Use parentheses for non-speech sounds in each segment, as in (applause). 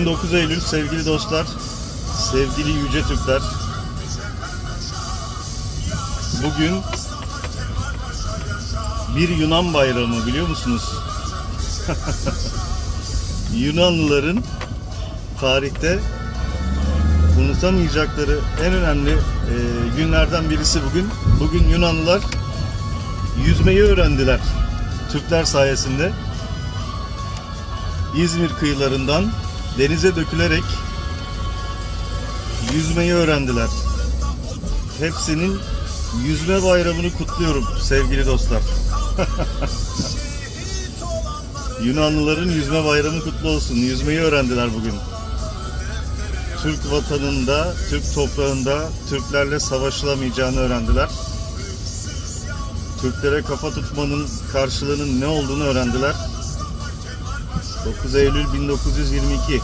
Bugün 9 Eylül sevgili dostlar, sevgili Yüce Türkler. Bugün bir Yunan bayramı biliyor musunuz? (laughs) Yunanlıların tarihte unutamayacakları en önemli e, günlerden birisi bugün. Bugün Yunanlılar yüzmeyi öğrendiler Türkler sayesinde. İzmir kıyılarından denize dökülerek yüzmeyi öğrendiler. Hepsinin yüzme bayramını kutluyorum sevgili dostlar. (laughs) Yunanlıların yüzme bayramı kutlu olsun. Yüzmeyi öğrendiler bugün. Türk vatanında, Türk toprağında Türklerle savaşılamayacağını öğrendiler. Türklere kafa tutmanın karşılığının ne olduğunu öğrendiler. 9 Eylül 1922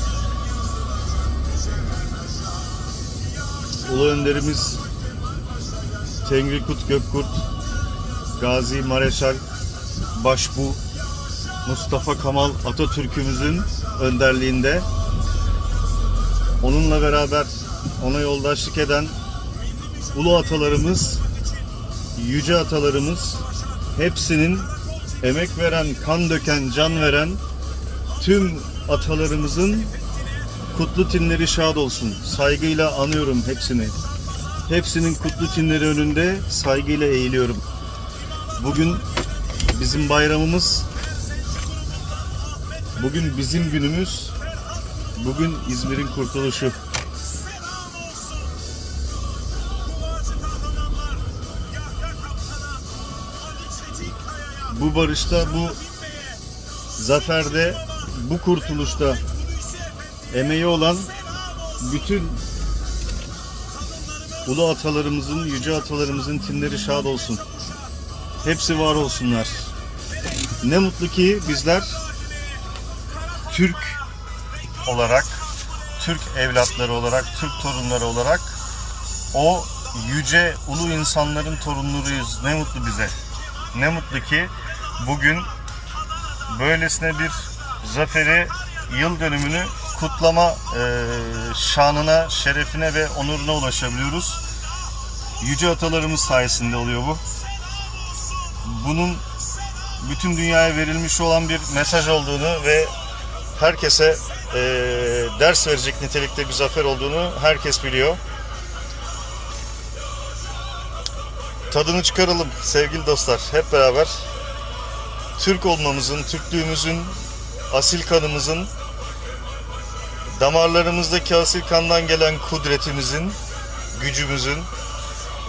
Ulu Önderimiz Tengrikut Gökkurt Gazi Mareşal Başbu Mustafa Kemal Atatürk'ümüzün önderliğinde onunla beraber ona yoldaşlık eden ulu atalarımız, yüce atalarımız hepsinin emek veren, kan döken, can veren tüm atalarımızın kutlu tinleri şad olsun. Saygıyla anıyorum hepsini. Hepsinin kutlu tinleri önünde saygıyla eğiliyorum. Bugün bizim bayramımız. Bugün bizim günümüz. Bugün İzmir'in kurtuluşu. Bu barışta, bu zaferde, bu kurtuluşta emeği olan bütün ulu atalarımızın, yüce atalarımızın timleri şad olsun. Hepsi var olsunlar. Ne mutlu ki bizler Türk olarak, Türk evlatları olarak, Türk torunları olarak o yüce ulu insanların torunlarıyız. Ne mutlu bize. Ne mutlu ki bugün böylesine bir zaferi, yıl dönümünü kutlama e, şanına, şerefine ve onuruna ulaşabiliyoruz. Yüce atalarımız sayesinde oluyor bu. Bunun bütün dünyaya verilmiş olan bir mesaj olduğunu ve herkese e, ders verecek nitelikte bir zafer olduğunu herkes biliyor. Tadını çıkaralım sevgili dostlar hep beraber. Türk olmamızın, Türklüğümüzün, asil kanımızın, damarlarımızdaki asil kandan gelen kudretimizin, gücümüzün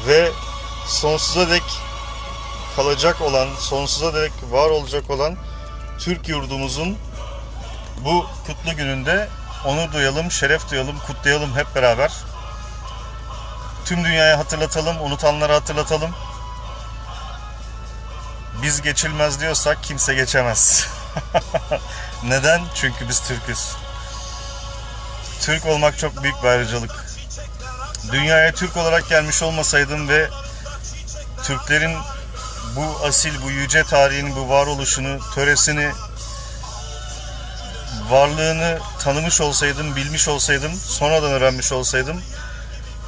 ve sonsuza dek kalacak olan, sonsuza dek var olacak olan Türk yurdumuzun bu kutlu gününde onur duyalım, şeref duyalım, kutlayalım hep beraber. Tüm dünyaya hatırlatalım, unutanlara hatırlatalım. Biz geçilmez diyorsak kimse geçemez. (laughs) Neden? Çünkü biz Türk'üz. Türk olmak çok büyük bir ayrıcalık. Dünyaya Türk olarak gelmiş olmasaydım ve Türklerin bu asil, bu yüce tarihin, bu varoluşunu, töresini, varlığını tanımış olsaydım, bilmiş olsaydım, sonradan öğrenmiş olsaydım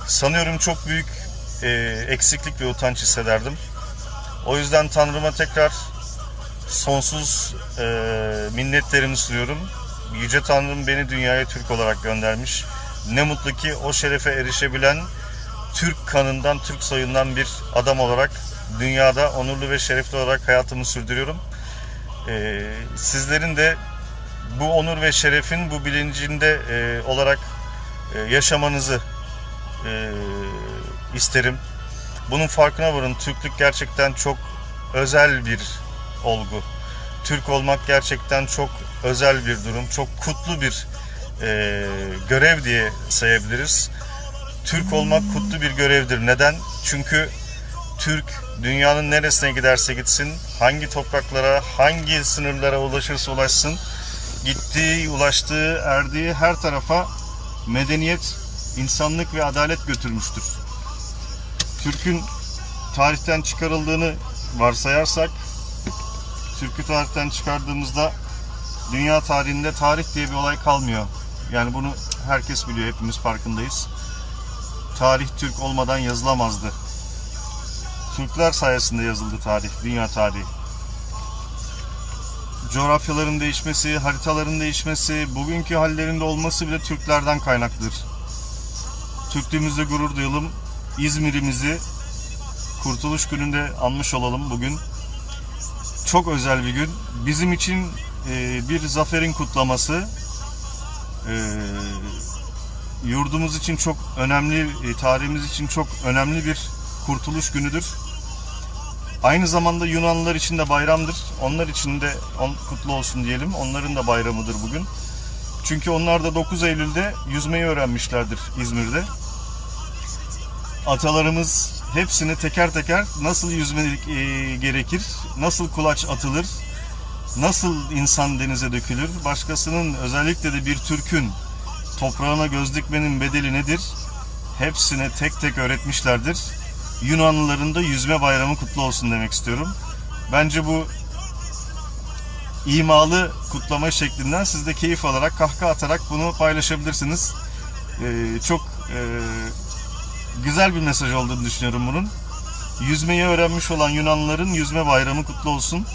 sanıyorum çok büyük e, eksiklik ve utanç hissederdim. O yüzden Tanrıma tekrar sonsuz e, minnetlerimi sunuyorum. Yüce Tanrım beni dünyaya Türk olarak göndermiş. Ne mutlu ki o şerefe erişebilen Türk kanından, Türk soyundan bir adam olarak dünyada onurlu ve şerefli olarak hayatımı sürdürüyorum. E, sizlerin de bu onur ve şerefin bu bilincinde e, olarak e, yaşamanızı e, isterim. Bunun farkına varın. Türklük gerçekten çok özel bir olgu. Türk olmak gerçekten çok özel bir durum. Çok kutlu bir e, görev diye sayabiliriz. Türk olmak kutlu bir görevdir. Neden? Çünkü Türk dünyanın neresine giderse gitsin, hangi topraklara, hangi sınırlara ulaşırsa ulaşsın, gittiği, ulaştığı, erdiği her tarafa medeniyet, insanlık ve adalet götürmüştür. Türk'ün tarihten çıkarıldığını varsayarsak, Türk'ü tarihten çıkardığımızda dünya tarihinde tarih diye bir olay kalmıyor. Yani bunu herkes biliyor, hepimiz farkındayız. Tarih Türk olmadan yazılamazdı. Türkler sayesinde yazıldı tarih, dünya tarihi. Coğrafyaların değişmesi, haritaların değişmesi, bugünkü hallerinde olması bile Türklerden kaynaklıdır. Türklüğümüzle gurur duyalım. İzmir'imizi Kurtuluş Günü'nde anmış olalım bugün. Çok özel bir gün. Bizim için e, bir zaferin kutlaması. E, yurdumuz için çok önemli, e, tarihimiz için çok önemli bir kurtuluş günüdür. Aynı zamanda Yunanlılar için de bayramdır. Onlar için de on, kutlu olsun diyelim. Onların da bayramıdır bugün. Çünkü onlar da 9 Eylül'de yüzmeyi öğrenmişlerdir İzmir'de. Atalarımız hepsini teker teker nasıl yüzmelik e, gerekir, nasıl kulaç atılır, nasıl insan denize dökülür, başkasının özellikle de bir Türk'ün toprağına göz dikmenin bedeli nedir? Hepsine tek tek öğretmişlerdir. Yunanlıların da yüzme bayramı kutlu olsun demek istiyorum. Bence bu imalı kutlama şeklinden siz de keyif alarak, kahkaha atarak bunu paylaşabilirsiniz. Ee, çok e, güzel bir mesaj olduğunu düşünüyorum bunun. Yüzmeyi öğrenmiş olan Yunanlıların yüzme bayramı kutlu olsun.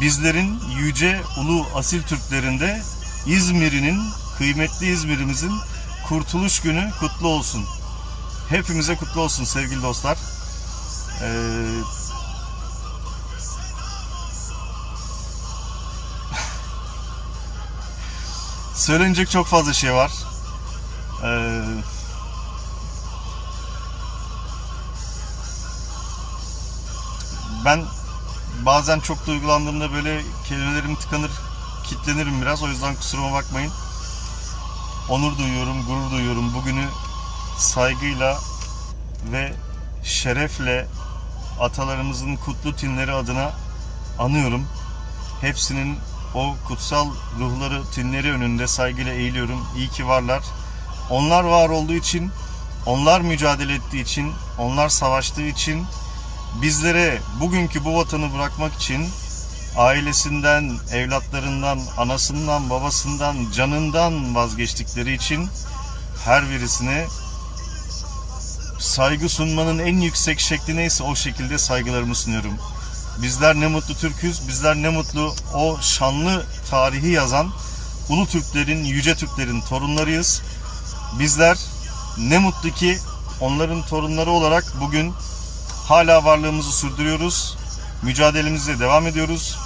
Bizlerin yüce, ulu, asil Türklerinde İzmir'inin, kıymetli İzmir'imizin kurtuluş günü kutlu olsun. Hepimize kutlu olsun sevgili dostlar. Ee, (laughs) söylenecek çok fazla şey var. Ee, ben bazen çok duygulandığımda böyle kelimelerim tıkanır, kitlenirim biraz. O yüzden kusuruma bakmayın. Onur duyuyorum, gurur duyuyorum. Bugünü saygıyla ve şerefle atalarımızın kutlu tinleri adına anıyorum. Hepsinin o kutsal ruhları tinleri önünde saygıyla eğiliyorum. İyi ki varlar. Onlar var olduğu için, onlar mücadele ettiği için, onlar savaştığı için bizlere bugünkü bu vatanı bırakmak için ailesinden, evlatlarından, anasından, babasından, canından vazgeçtikleri için her birisine saygı sunmanın en yüksek şekli neyse o şekilde saygılarımı sunuyorum. Bizler ne mutlu Türk'üz, bizler ne mutlu o şanlı tarihi yazan Ulu Türklerin, Yüce Türklerin torunlarıyız. Bizler ne mutlu ki onların torunları olarak bugün hala varlığımızı sürdürüyoruz. Mücadelemize devam ediyoruz.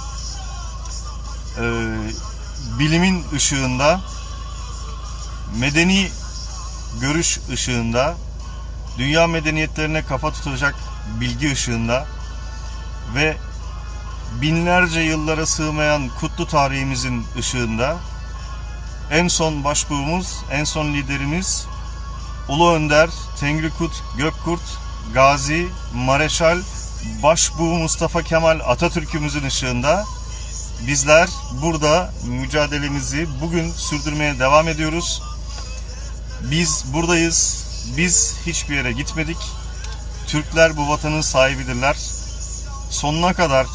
Ee, bilimin ışığında, medeni görüş ışığında, dünya medeniyetlerine kafa tutacak bilgi ışığında ve binlerce yıllara sığmayan kutlu tarihimizin ışığında en son başbuğumuz, en son liderimiz Ulu Önder, Tengrikut Gökkurt, Gazi, Mareşal, Başbuğ Mustafa Kemal Atatürk'ümüzün ışığında bizler burada mücadelemizi bugün sürdürmeye devam ediyoruz. Biz buradayız. Biz hiçbir yere gitmedik. Türkler bu vatanın sahibidirler. Sonuna kadar,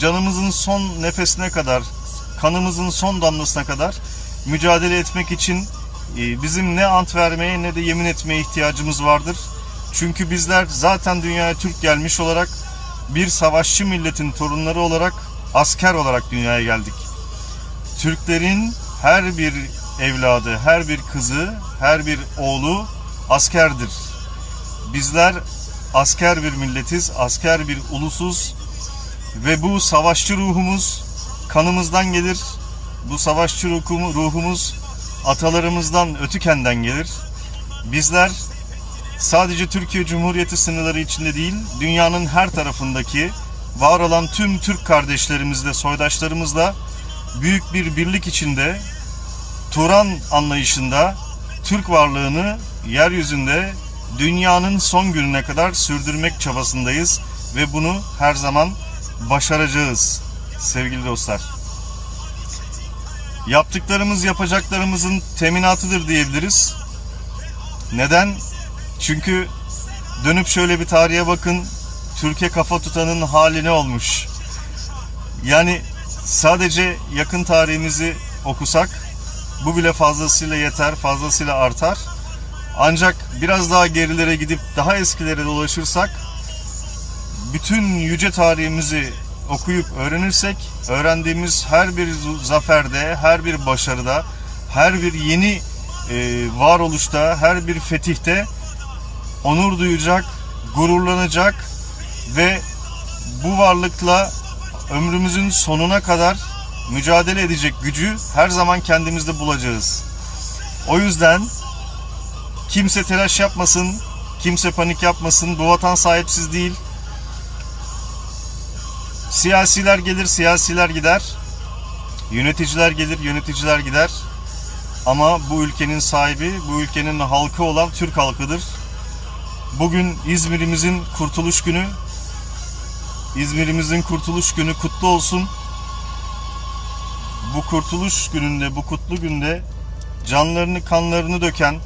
canımızın son nefesine kadar, kanımızın son damlasına kadar mücadele etmek için e, bizim ne ant vermeye ne de yemin etmeye ihtiyacımız vardır. Çünkü bizler zaten dünyaya Türk gelmiş olarak bir savaşçı milletin torunları olarak asker olarak dünyaya geldik. Türklerin her bir evladı, her bir kızı, her bir oğlu askerdir. Bizler asker bir milletiz, asker bir ulusuz ve bu savaşçı ruhumuz kanımızdan gelir. Bu savaşçı ruhumuz atalarımızdan ötükenden gelir. Bizler sadece Türkiye Cumhuriyeti sınırları içinde değil, dünyanın her tarafındaki var olan tüm Türk kardeşlerimizle, soydaşlarımızla büyük bir birlik içinde Turan anlayışında Türk varlığını yeryüzünde dünyanın son gününe kadar sürdürmek çabasındayız ve bunu her zaman başaracağız sevgili dostlar. Yaptıklarımız yapacaklarımızın teminatıdır diyebiliriz. Neden? Çünkü dönüp şöyle bir tarihe bakın. Türkiye kafa tutanın hali ne olmuş? Yani sadece yakın tarihimizi okusak Bu bile fazlasıyla yeter, fazlasıyla artar. Ancak biraz daha gerilere gidip daha eskilere dolaşırsak bütün yüce tarihimizi okuyup öğrenirsek öğrendiğimiz her bir zaferde, her bir başarıda, her bir yeni e, varoluşta, her bir fetihte onur duyacak, gururlanacak ve bu varlıkla ömrümüzün sonuna kadar mücadele edecek gücü her zaman kendimizde bulacağız. O yüzden kimse telaş yapmasın, kimse panik yapmasın. Bu vatan sahipsiz değil. Siyasiler gelir, siyasiler gider. Yöneticiler gelir, yöneticiler gider. Ama bu ülkenin sahibi, bu ülkenin halkı olan Türk halkıdır. Bugün İzmir'imizin kurtuluş günü. İzmir'imizin kurtuluş günü kutlu olsun. Bu kurtuluş gününde, bu kutlu günde canlarını, kanlarını döken,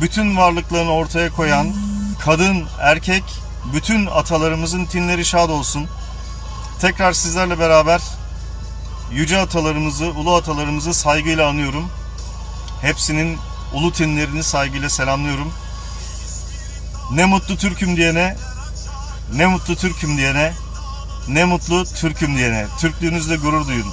bütün varlıklarını ortaya koyan kadın, erkek, bütün atalarımızın tinleri şad olsun. Tekrar sizlerle beraber yüce atalarımızı, ulu atalarımızı saygıyla anıyorum. Hepsinin ulu tinlerini saygıyla selamlıyorum. Ne mutlu Türk'üm diyene, ne mutlu Türk'üm diyene, ne mutlu Türk'üm diyene. Türklüğünüzle gurur duyun.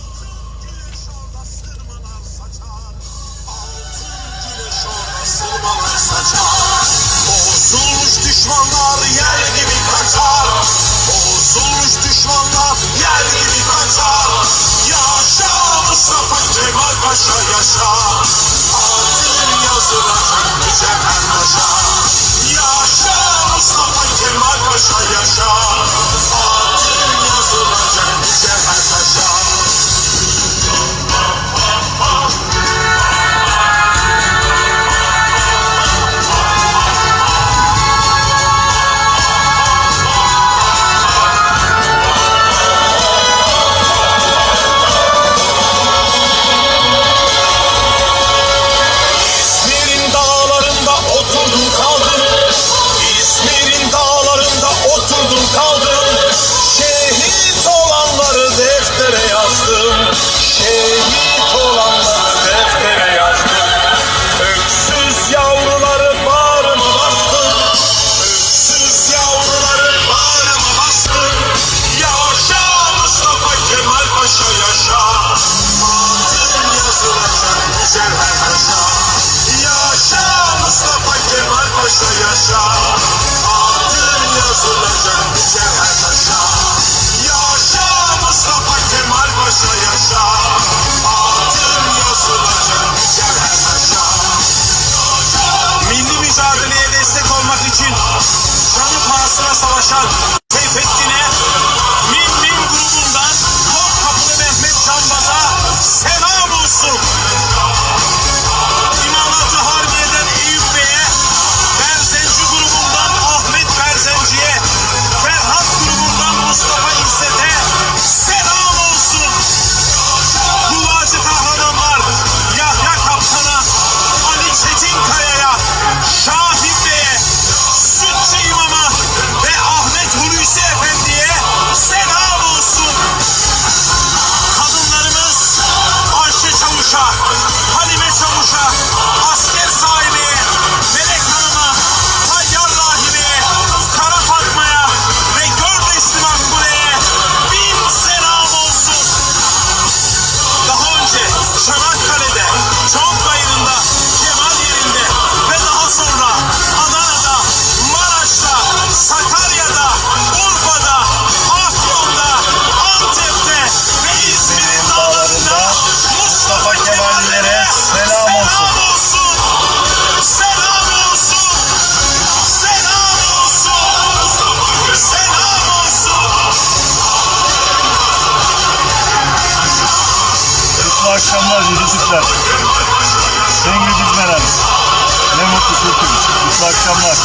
Akşamlar yüce Türkler. Sevgili. Ne mutlu Türk'üm. Mutlu akşamlar.